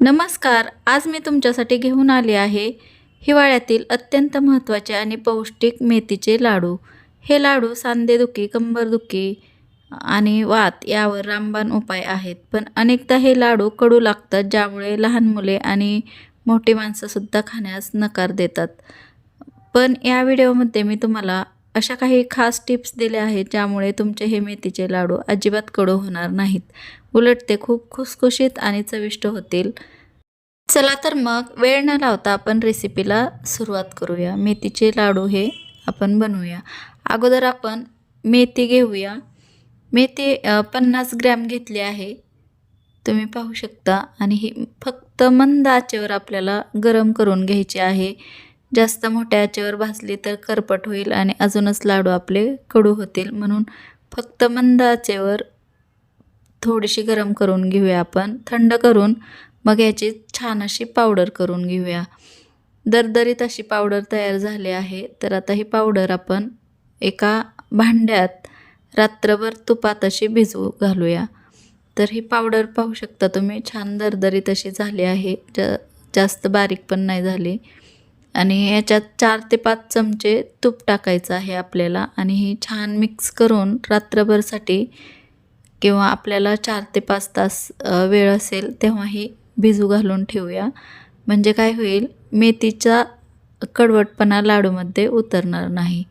नमस्कार आज मी तुमच्यासाठी घेऊन आले आहे हिवाळ्यातील अत्यंत महत्त्वाचे आणि पौष्टिक मेथीचे लाडू. हे लाडू सांधेदुखी कंबरदुखी आणि वात यावर रामबाण उपाय आहेत. पण अनेकदा हे लाडू कडू लागतात ज्यामुळे लहान मुले आणि मोठी माणसंसुद्धा खाण्यास नकार देतात. पण या व्हिडिओमध्ये मी तुम्हाला अशा काही खास टिप्स दिल्या आहेत ज्यामुळे तुमचे हे मेथीचे लाडू अजिबात कडू होणार नाहीत. उलट ते खूप खुसखुशीत आणि चविष्ट होतील. चला तर मग वेळ न लावता आपण रेसिपीला सुरुवात करूया. मेथीचे लाडू हे आपण बनवूया. अगोदर आपण मेथी घेऊया. मेथी पन्नास ग्रॅम घेतली आहे. तुम्ही पाहू शकता. आणि ही फक्त मंद आचेवर आपल्याला गरम करून घ्यायची आहे. जास्त मोठ्या आचेवर भाजली तर करपट होईल आणि अजूनच लाडू आपले कडू होतील. म्हणून फक्त मंद आचेवर थोडीशी गरम करून घेऊया आपण. थंड करून मग याची छान अशी पावडर करून घेऊया. दरदरीत अशी पावडर तयार झाली आहे. तर आता ही पावडर आपण एका भांड्यात रात्रभर तुपात अशी भिजवू घालूया. तर ही पावडर पाहू शकता तुम्ही छान दरदरीत अशी झाली आहे. जा जास्त बारीक पण नाही झाली. आणि याच्यात चार ते पाच चमचे तूप टाकायचं आहे आपल्याला आणि ही छान मिक्स करून रात्रभरसाठी किंवा आपल्याला चार ते पाच तास वेळ असेल तेव्हा ही भिजू घालून ठेवूया. म्हणजे काय होईल मेथीचा कडवटपणा लाडूमध्ये उतरणार नाही.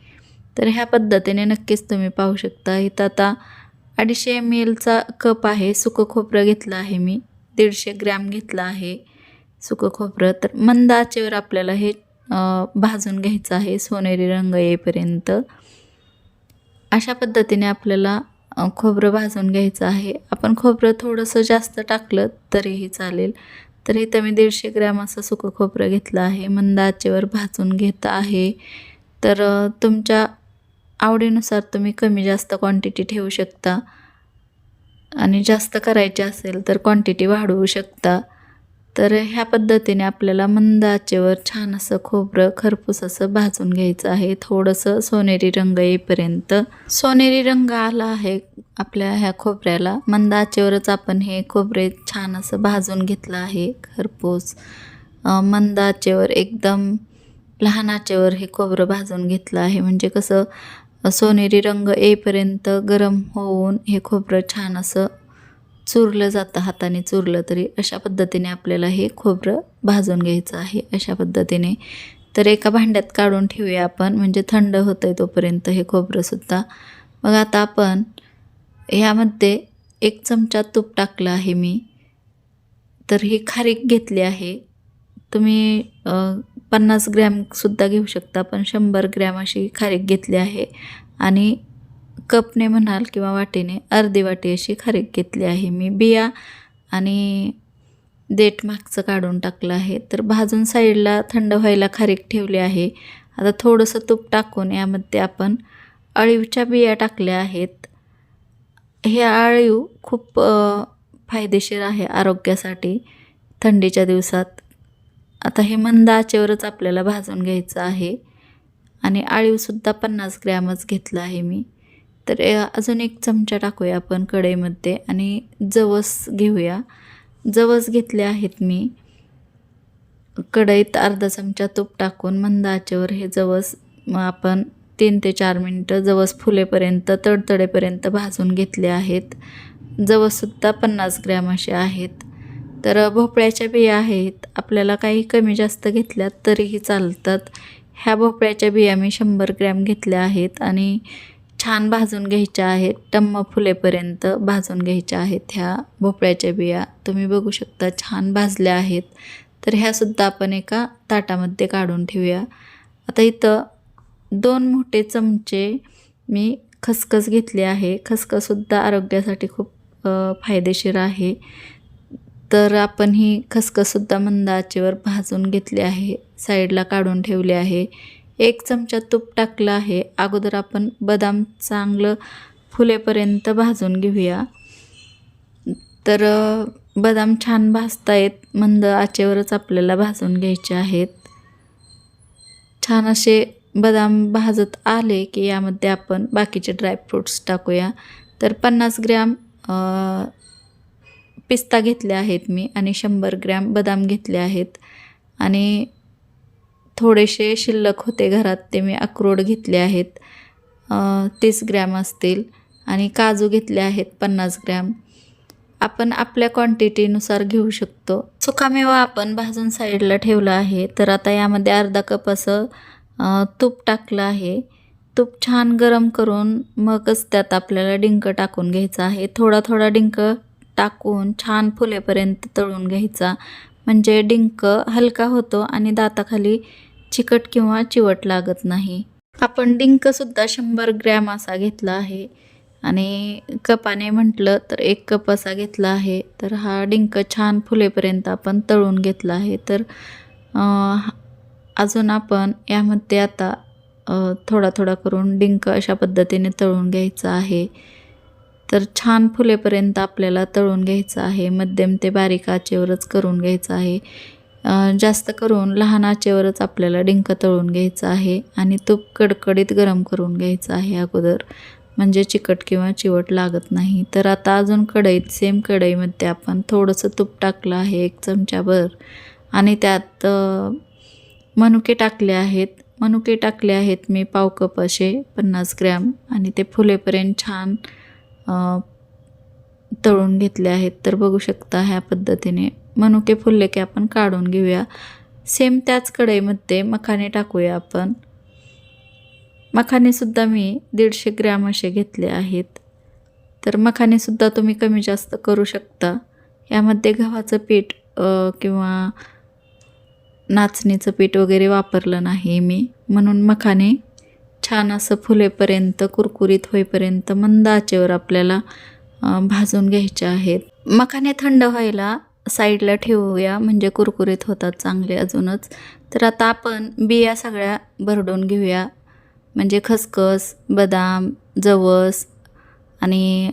तर ह्या पद्धतीने नक्कीच तुम्ही पाहू शकता. इथं आता अडीचशे एम एलचा कप आहे सुकं खोबरं घेतलं आहे मी. दीडशे ग्रॅम घेतलं आहे सुकं खोबरं. तर मंद आचेवर आपल्याला हे भाजून घ्यायचं आहे सोनेरी रंग येईपर्यंत. अशा पद्धतीने आपल्याला खोबरं भाजून घ्यायचं आहे. आपण खोबरं थोडंसं जास्त टाकलं तरीही चालेल. तर इथं मी दीडशे ग्रॅम असं सुकं खोबरं घेतलं आहे. मंद आचेवर भाजून घेत आहे. तर तुमच्या आवडीनुसार तुम्ही कमी जास्त क्वांटिटी ठेवू शकता. आणि जास्त करायची असेल तर क्वांटिटी वाढवू शकता. तर ह्या पद्धतीने आपल्याला मंद आचेवर छान असं खोबरं खरपूस असं भाजून घ्यायचं आहे. थोडंसं सोनेरी रंग येईपर्यंत. सोनेरी रंग आला आहे आपल्या ह्या खोबऱ्याला. मंद आचेवरच आपण हे खोबरे छान असं भाजून घेतलं आहे. खरपूस. मंद आचेवर एकदम लहान आचेवर हे खोबरं भाजून घेतलं आहे. म्हणजे कसं सोनेरी रंग येईपर्यंत गरम होऊन हे खोबरं छान असं चुरलं जातं हाताने चुरलं तरी अशा पद्धतीने आपल्याला हे खोबरं भाजून घ्यायचं आहे. अशा पद्धतीने. तर एका भांड्यात काढून ठेवूया आपण. म्हणजे थंड होतं आहे तोपर्यंत हे खोबरंसुद्धा मग आता आपण ह्यामध्ये एक चमचा तूप टाकलं आहे मी. तर ही खारीक घेतली आहे. तुम्ही पन्नास ग्रॅमसुद्धा घेऊ शकता पण शंभर ग्रॅम अशी खारीक घेतली आहे. आणि कपने म्हणाल किंवा वाटीने अर्धी वाटी अशी खारीक घेतली आहे. मी बिया आणि देठ मागचं काढून टाकलं आहे. तर भाजून साईडला थंड व्हायला खारीक ठेवली आहे. आता थोडंसं तूप टाकून यामध्ये आपण अळीवच्या बिया टाकल्या आहेत. हे आळीव खूप फायदेशीर आहे आरोग्यासाठी थंडीच्या दिवसात. आता हे मंद आचेवरच आपल्याला भाजून घ्यायचं आहे. आणि आळीवसुद्धा पन्नास ग्रॅमच घेतलं आहे मी. तर अजून एक चमचा टाकूया आपण कढईमध्ये आणि जवस घेऊया. जवस घेतले आहेत मी. कढईत अर्धा चमचा तूप टाकून मंद आचेवर हे जवस मग आपण तीन ते चार मिनटं जवस फुलेपर्यंत तडतडेपर्यंत भाजून घेतले आहेत. जवससुद्धा पन्नास ग्रॅम असे आहेत. तर भोपळ्याच्या बिया आहेत. आपल्याला काही कमी जास्त घेतल्यात तरीही चालतात. ह्या भोपळ्याच्या बिया मी शंभर ग्रॅम घेतल्या आहेत आणि छान भाजून घ्यायच्या आहेत टम्म फुलेपर्यंत भाजून घ्यायच्या आहेत ह्या भोपळ्याच्या बिया. तुम्ही बघू शकता छान भाजल्या आहेत. तर ह्यासुद्धा आपण एका ताटामध्ये काढून ठेवूया. आता इथं दोन मोठे चमचे मी खसखस घेतली आहे. खसखससुद्धा आरोग्यासाठी खूप फायदेशीर आहे. तर आपण ही खसखससुद्धा मंद आचेवर भाजून घेतली आहे. साईडला काढून ठेवले आहे. एक चमचा तूप टाकलं आहे. अगोदर आपण बदाम चांगलं फुलेपर्यंत भाजून घेऊया. तर बदाम छान भाजतायत. मंद आचेवरच आपल्याला भाजून घ्यायचे आहेत. छान असे बदाम भाजत आले की यामध्ये आपण बाकीचे ड्रायफ्रूट्स टाकूया. तर पन्नास ग्रॅम पिस्ता घेतले आहेत मी आणि शंभर ग्रॅम बदाम घेतले आहेत. आणि थोडेसे शिल्लक होते घरात ते मी अक्रोड घेतले आहेत. तीस ग्रॅम असतील आणि काजू घेतले आहेत पन्नास ग्रॅम. आपण आपल्या क्वांटिटीनुसार घेऊ शकतो. सुकामेवा आपण भाजून साईडला ठेवला आहे. तर आता यामध्ये अर्धा कप असं तूप टाकलं आहे. तूप छान गरम करून मगच त्यात आपल्याला डिंक टाकून घ्यायचा आहे. थोडा थोडा डिंक टाकून छान फुलेपर्यंत तळून घ्यायचा. म्हणजे डिंक हलका होतो आणि दाताखाली चिकट किंवा चिवट लागत नाही. आपण डिंकसुद्धा शंभर ग्रॅम असा घेतला आहे. आणि कपाने म्हटलं तर एक कप असा घेतला आहे. तर हा डिंक छान फुलेपर्यंत आपण तळून घेतला आहे. तर अजून आपण यामध्ये आता थोडा थोडा करून डिंक अशा पद्धतीने तळून घ्यायचा आहे. तर छान फुलेपर्यंत आपल्याला तळून घ्यायचं आहे. मध्यम ते बारीक आचेवरच करून घ्यायचं आहे. जास्त करून लहान आचेवरच आपल्याला डिंक तळून घ्यायचं आहे आणि तूप कडकडीत गरम करून घ्यायचं आहे अगोदर. म्हणजे चिकट किंवा चिवट लागत नाही. तर आता अजून कढईत सेम कढईमध्ये आपण थोडंसं तूप टाकलं आहे एक चमच्याभर आणि त्यात मनुके टाकले आहेत. मनुके टाकले आहेत मी पाव कप असे पन्नास ग्रॅम. आणि ते फुलेपर्यंत छान तळून घेतले आहेत. तर बघू शकता ह्या पद्धतीने. मनुके फुलले की आपण काढून घेऊया. सेम त्याच कढईमध्ये मखाने टाकूया आपण. मखानेसुद्धा मी दीडशे ग्रॅम असे घेतले आहेत. तर मखानेसुद्धा तुम्ही कमी जास्त करू शकता. यामध्ये गव्हाचं पीठ किंवा नाचणीचं पीठ वगैरे वापरलं नाही मी. म्हणून मखाने छान असं फुलेपर्यंत कुरकुरीत होईपर्यंत मंद आचेवर आपल्याला भाजून घ्यायचे आहेत. मखाने थंड व्हायला साईडला ठेवूया म्हणजे कुरकुरीत होतात चांगले अजूनच. तर आता आपण बिया सगळ्या भरडून घेऊया. म्हणजे खसखस बदाम जवस आणि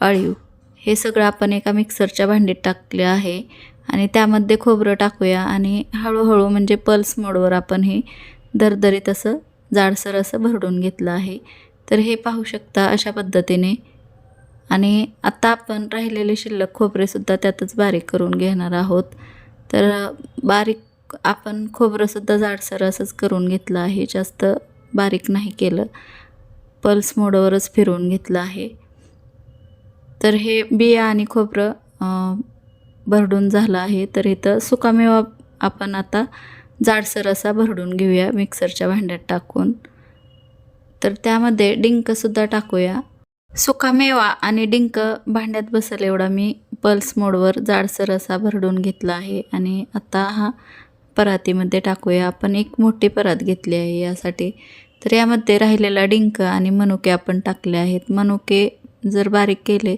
अळीव हे सगळं आपण एका मिक्सरच्या भांडीत टाकले आहे. आणि त्यामध्ये खोबरं टाकूया आणि हळूहळू म्हणजे पल्स मोडवर आपण हे दरदरीत असं जाडसर असं भरडून घेतलं आहे. तर हे पाहू शकता अशा पद्धतीने आणि आता आपण राहिलेले शिल्लक खोबरेसुद्धा त्यातच बारीक करून घेणार आहोत. तर बारीक आपण खोबरंसुद्धा जाडसर असंच करून घेतलं आहे. जास्त बारीक नाही केलं. पल्स मोडवरच फिरवून घेतलं आहे. तर हे बिया आणि खोबरं भरडून झालं आहे. तर इथं सुकामेवा आपण आता जाडसर असा भरडून घेऊया मिक्सरच्या भांड्यात टाकून. तर त्यामध्ये डिंकसुद्धा टाकूया. सुकामेवा आणि डिंक भांड्यात बसेल एवढा मी पल्स मोडवर जाडसर असा भरडून घेतला आहे. आणि आता हा परातीमध्ये टाकूया. आपण एक मोठी परात घेतली आहे यासाठी. तर यामध्ये राहिलेला डिंक आणि मनुके आपण टाकले आहेत. मनुके जर बारीक केले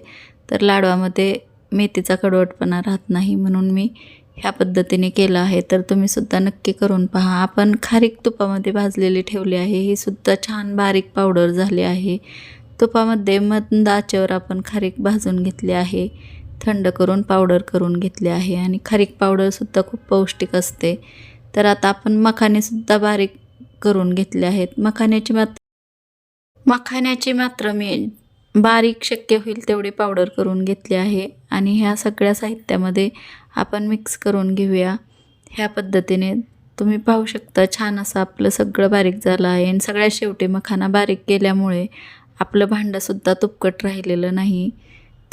तर लाडवामध्ये मेथीचा कडवटपणा राहत नाही म्हणून मी ह्या पद्धतीने केलं आहे. तर तुम्ही सुद्धा नक्की करून पहा. आपण खारीक तुपामध्ये भाजलेली ठेवली आहे. ही सुद्धा छान बारीक पावडर झाली आहे. तुपामध्ये मंद आचेवर आपण खारीक भाजून घेतली आहे. थंड करून पावडर करून घेतली आहे. आणि खारीक पावडरसुद्धा खूप पौष्टिक असते. तर आता आपण मखानेसुद्धा बारीक करून घेतले आहेत. मखाण्याची मात्र मखाण्याची मात्र मी बारीक शक्य होईल तेवढी पावडर करून घेतली आहे. आणि ह्या सगळ्या साहित्यामध्ये आपण मिक्स करून घेऊया. ह्या पद्धतीने तुम्ही पाहू शकता छान असं आपलं सगळं बारीक झालं आहे. आणि सगळ्या शेवटी मखाना बारीक केल्यामुळे आपलं भांडंसुद्धा तुपकट राहिलेलं नाही.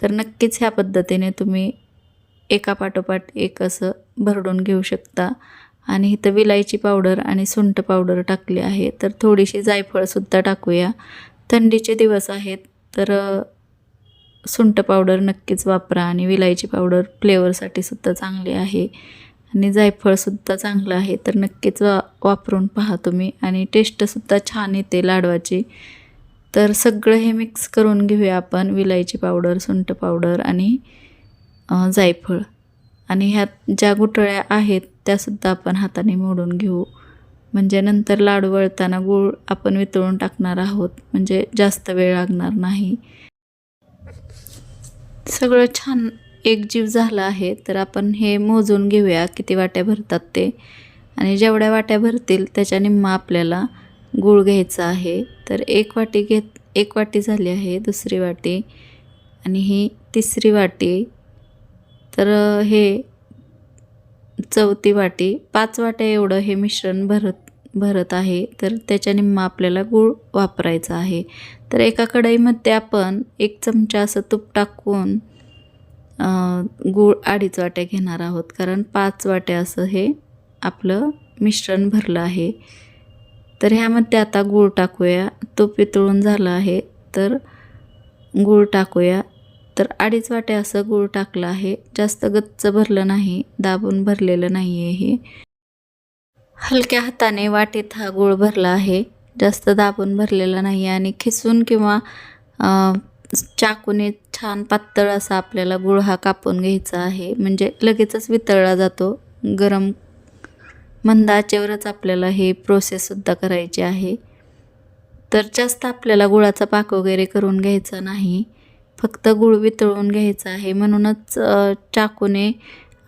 तर नक्कीच ह्या पद्धतीने तुम्ही एका पाठोपाठ एक असं भरडून घेऊ शकता. आणि इथं विलायची पावडर आणि सुंठ पावडर टाकली आहे. तर थोडीशी जायफळसुद्धा टाकूया. थंडीचे दिवस आहेत तर सुंठ पावडर नक्कीच वापरा आणि विलायची पावडर फ्लेवरसाठी सुद्धा चांगली आहे. आणि जायफळसुद्धा चांगलं आहे तर नक्कीच वा वापरून पहा तुम्ही. आणि टेस्टसुद्धा छान येते लाडवाची. तर सगळं हे मिक्स करून घेऊया आपण. विलायची पावडर सुंठ पावडर आणि जायफळ. आणि ह्यात ज्या गुठळ्या आहेत त्यासुद्धा आपण हाताने मोडून घेऊ. म्हणजे नंतर लाडू वळताना गूळ आपण वितळून टाकणार आहोत. म्हणजे जास्त वेळ लागणार नाही. सगळं छान एकजीव झालं आहे. तर आपण हे मोजून घेऊया किती वाट्या भरतात ते. आणि जेवढ्या वाट्या भरतील त्याच्या निम्मा आपल्याला गूळ घ्यायचा आहे. तर एक वाटी घेत एक वाटी झाली आहे दुसरी वाटी. आणि ही तिसरी वाटी. तर हे चौथी वाटी. पाच वाट्या एवढं हे मिश्रण भरत भरत आहे. तर त्याच्या निम्मा आपल्याला गूळ वापरायचा आहे. तर एका कढईमध्ये आपण एक चमचा असं तूप टाकून गूळ अडीच वाट्या घेणार आहोत. कारण पाच वाट्या असं हे आपलं मिश्रण भरलं आहे. तर ह्यामध्ये आता गूळ टाकूया. तूप वितळून झाला आहे तर गूळ टाकूया. तर अडीच वाट्या असं गूळ टाकलं आहे. जास्त गच्च भरलं नाही दाबून भरलेलं नाही आहे हे. हलक्या हाताने वाटीत हा गूळ भरला आहे. जास्त दाबून भरलेला नाही आणि खिसून किंवा चाकूने छान पातळ असा आपल्याला गूळ हा कापून घ्यायचा आहे. म्हणजे लगेचच वितळला जातो. गरम मंद आचेवरच आपल्याला हे प्रोसेससुद्धा करायची आहे. तर जास्त आपल्याला गुळाचा पाक वगैरे करून घ्यायचा नाही. फक्त गुळ वितळून घ्यायचा आहे. म्हणूनच चाकूने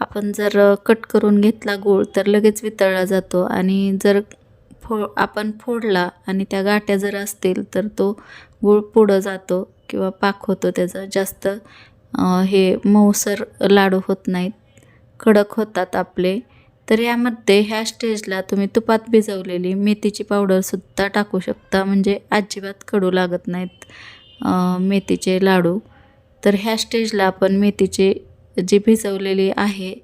आपण जर कट करून घेतला गूळ तर लगेच वितळला जातो. आणि जर फो आपण फोडला आणि त्या गाठ्या जर असतील तर तो गूळ पुढं जातो किंवा पाक होतो त्याचा. जास्त हे मऊसर लाडू होत नाहीत. कडक होतात आपले. तर यामध्ये ह्या स्टेजला तुम्ही तुपात भिजवलेली मेथीची पावडरसुद्धा टाकू शकता. म्हणजे अजिबात कडू लागत नाहीत मेथीचे लाडू. तर ह्या स्टेजला आपण मेथीचे जी भिजवलेली आहे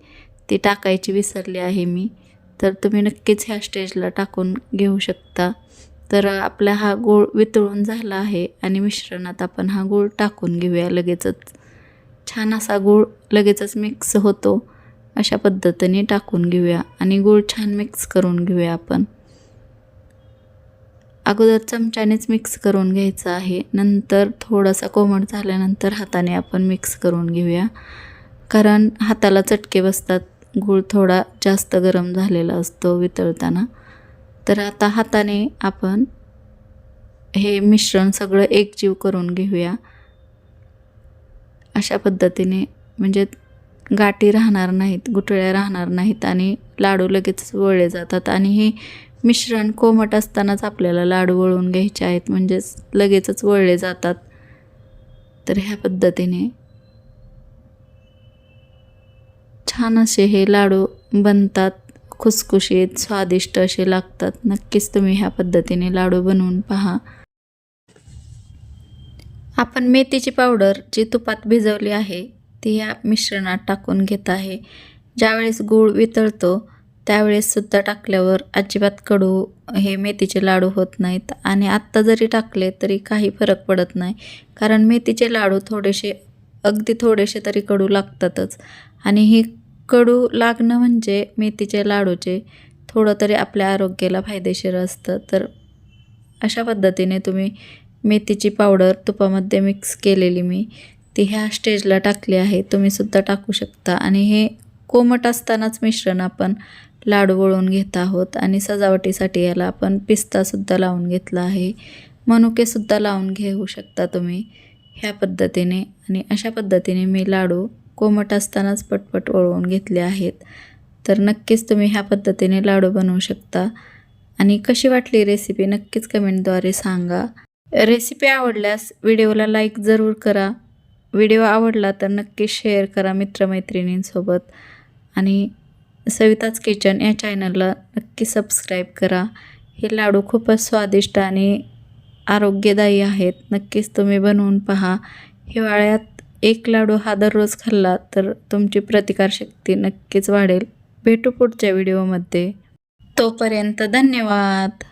ती टाकायची विसरली आहे मी. तर तुम्ही नक्कीच ह्या स्टेजला टाकून घेऊ शकता. तर आपला हा गूळ वितळून झाला आहे आणि मिश्रणात आपण हा गूळ टाकून घेऊया लगेचच. छान असा गूळ लगेचच मिक्स होतो. अशा पद्धतीने टाकून घेऊया आणि गूळ छान मिक्स करून घेऊया आपण. अगोदर चमच्यानेच मिक्स करून घ्यायचं आहे. नंतर थोडासा कोमट झाल्यानंतर हाताने आपण मिक्स करून घेऊया. कारण हाताला चटके बसतात. गूळ थोडा जास्त गरम झालेला असतो वितळताना. तर आता हाताने आपण हे मिश्रण सगळं एकजीव करून घेऊया. अशा पद्धतीने म्हणजे गाठी राहणार नाहीत गुठळ्या राहणार नाहीत आणि लाडू लगेच वळले जातात आणि हे मिश्रण कोमट असतानाच आपल्याला लाडू वळून घ्यायचे आहेत म्हणजेच लगेचच वळले जातात. तर ह्या पद्धतीने छान असे हे लाडू बनतात खुसखुशीत स्वादिष्ट असे लागतात. नक्कीच तुम्ही ह्या पद्धतीने लाडू बनवून पहा. आपण मेथीची पावडर जी तुपात भिजवली आहे ती या मिश्रणात टाकून घेत आहे. ज्यावेळेस गूळ वितळतो त्यावेळेस सुद्धा टाकल्यावर अजिबात कडू हे मेथीचे लाडू होत नाहीत. आणि आत्ता जरी टाकले तरी काही फरक पडत नाही कारण मेथीचे लाडू थोडेसे अगदी थोडेसे तरी कडू लागतातच. आणि ही कडू लागणं म्हणजे मेथीचे लाडूचे थोडं तरी आपल्या आरोग्याला फायदेशीर असतं. तर अशा पद्धतीने तुम्ही मेथीची पावडर तुपामध्ये मिक्स केलेली मी ती ह्या स्टेजला टाकली आहे तुम्ही सुद्धा टाकू शकता. आणि हे कोमट असतानाच मिश्रण आपण लाडू वळून घेत आहोत आणि सजावटीसाठी याला आपण पिस्तासुद्धा लावून घेतला आहे. मनुकेसुद्धा लावून घेऊ शकता तुम्ही ह्या पद्धतीने. आणि अशा पद्धतीने मी लाडू कोमट असतानाच पटपट वळवून घेतले आहेत. तर नक्कीच तुम्ही ह्या पद्धतीने लाडू बनवू शकता. आणि कशी वाटली रेसिपी नक्कीच कमेंटद्वारे सांगा. रेसिपी आवडल्यास व्हिडिओला लाईक जरूर करा. व्हिडिओ आवडला तर नक्की शेअर करा मित्रमैत्रिणींसोबत. आणि सविताच किचन या चॅनलला नक्की सबस्क्राईब करा. हे लाडू खूपच स्वादिष्ट आणि आरोग्यदायी आहेत. नक्कीच तुम्ही बनवून पहा. हिवाळ्यात एक लाडू हा दररोज खाल्ला तर तुमची प्रतिकारशक्ती नक्कीच वाढेल. भेटू पुढच्या व्हिडिओमध्ये तोपर्यंत धन्यवाद.